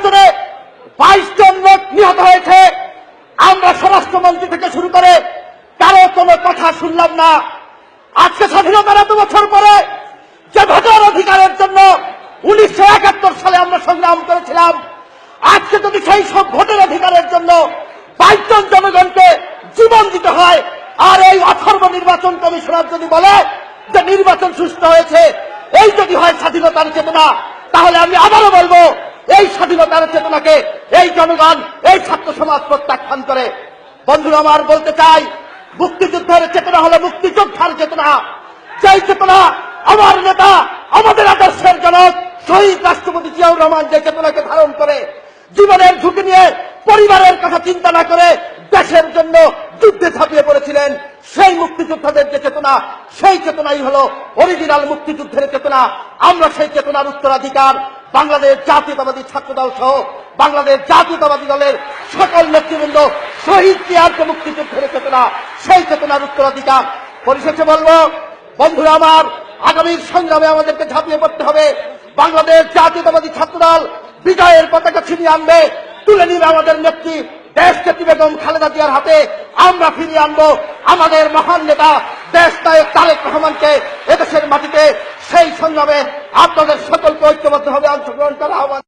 নির্বাচনে বাইশ জন লোক নিহত হয়েছে। আমরা স্বরাষ্ট্রমন্ত্রী থেকে শুরু করে কারও কোনো কথা শুনলাম না। আজকে স্বাধীনতার এত বছর পরে যে ভোটার অধিকারের জন্য উনিশশো একাত্তর সালে আমরা সংগ্রাম করেছিলাম, আজকে যদি সেই সব ভোটের অধিকারের জন্য বাইশ জন জনগণকে জীবন দিতে হয়, আর এই অথর্ব নির্বাচন কমিশনার যদি বলে যে নির্বাচন সুস্থ হয়েছে, এই যদি হয় স্বাধীনতার চেতনা, তাহলে আমি আবারও বলব এই স্বাধীনতার চেতনাকে, এই জনগণ, এই ছাত্র সমাজ প্রত্যাখ্যান করে। বন্ধুরা, আমার বলতে চাই, মুক্তিযুদ্ধের চেতনা হলো মুক্তিযোদ্ধার চেতনা। সেই চেতনা আমার নেতা, আমাদের আদর্শের জনক, শহীদ রাষ্ট্রপতি জিয়াউর রহমান যে চেতনাকে ধারণ করে, জীবনের ঝুঁকি নিয়ে পরিবারের কথা চিন্তা না করে দেশের জন্য যুদ্ধে ঝাঁপিয়ে পড়েছিলেন, সেই মুক্তিযোদ্ধাদের যে চেতনা, সেই চেতনাই হলো অরিজিনাল মুক্তিযুদ্ধের চেতনা। আমরা সেই চেতনার উত্তরাধিকার বাংলাদেশ জাতীয়তাবাদী ছাত্রদল সহ বাংলাদেশ জাতীয়তাবাদী দলের সকল নেতৃবৃন্দ শহীদ জিয়ারকে মুক্তিযুদ্ধের চেতনা, সেই চেতনার উত্তরাধিকার। পরিশেষে বলব, বন্ধুরা আমার, আগামীর সংগ্রামে আমাদেরকে ঝাঁপিয়ে পড়তে হবে। বাংলাদেশ জাতীয়তাবাদী ছাত্রদল বিজয়ের পতাকা ছিনিয়ে আনবে, তুলে নিবে আমাদের নেত্রী, দেশ নেত্রী বেগম খালেদা জিয়ার হাতে। আমরা ফিরিয়ে আনব আমাদের মহান নেতা দেশ নায়ক তারেক রহমানকে এদেশের মাটিতে সেই সংগ্রামে আপনাদের সকলকে ঐক্যবদ্ধভাবে অংশগ্রহণ করা আহ্বান